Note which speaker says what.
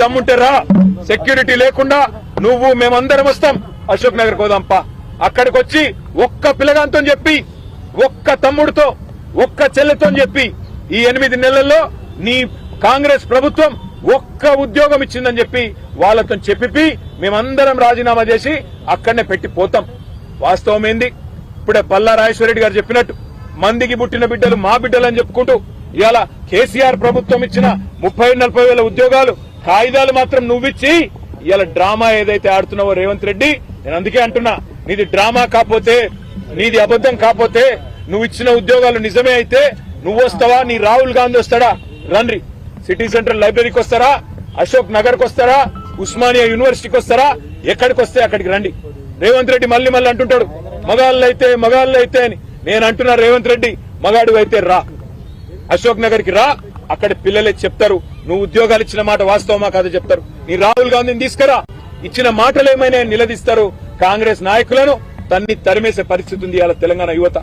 Speaker 1: దమ్ముంటే రా. సెక్యూరిటీ లేకుండా నువ్వు మేమందరం వస్తాం. అశోక్ నగర్ కోదాంపా అక్కడికి వచ్చి ఒక్క పిల్లగాంతో చెప్పి ఒక్క తమ్ముడితో ఒక్క చెల్లెతో చెప్పి ఈ ఎనిమిది నెలల్లో నీ కాంగ్రెస్ ప్రభుత్వం ఒక్క ఉద్యోగం ఇచ్చిందని చెప్పి వాళ్ళతో చెప్పి మేమందరం రాజీనామా చేసి అక్కడనే పెట్టి పోతాం. వాస్తవం ఏంది? ఇప్పుడే పల్లా రాజేశ్వరరెడ్డి గారు చెప్పినట్టు మందికి పుట్టిన బిడ్డలు మా బిడ్డలు అని చెప్పుకుంటూ ఇవాళ కేసీఆర్ ప్రభుత్వం ఇచ్చిన ముప్పై నలభై వేల ఉద్యోగాలు కాగితాలు మాత్రం నువ్విచ్చి ఇలా డ్రామా ఏదైతే ఆడుతున్నావో రేవంత్ రెడ్డి నేను అందుకే అంటున్నా నీది డ్రామా కాకపోతే నీది అబద్ధం కాకపోతే నువ్వు ఇచ్చిన ఉద్యోగాలు నిజమే అయితే నువ్వు వస్తావా నీ రాహుల్ గాంధీ వస్తాడా? రండి. సిటీ సెంట్రల్ లైబ్రరీకి వస్తారా? అశోక్ నగర్కి వస్తారా? ఉస్మానియా యూనివర్సిటీకి వస్తారా? ఎక్కడికి వస్తే అక్కడికి రండి. రేవంత్ రెడ్డి మళ్ళీ మళ్ళీ అంటుంటాడు మగాళ్ళు అయితే మగాళ్ళు అయితే అని. నేను అంటున్నా రేవంత్ రెడ్డి మగాడు అయితే రా. అశోక్ నగర్కి రా అక్కడ పిల్లలే చెప్తారు నువ్వు ఉద్యోగాలు ఇచ్చిన మాట వాస్తవమా కాదు చెప్తారు. నీ రాహుల్ గాంధీని తీసుకురా. ఇచ్చిన మాటలు ఏమైనా నిలదీస్తారు. కాంగ్రెస్ నాయకులను తన్ని తరిమేసే పరిస్థితి ఉంది అలా తెలంగాణ యువత.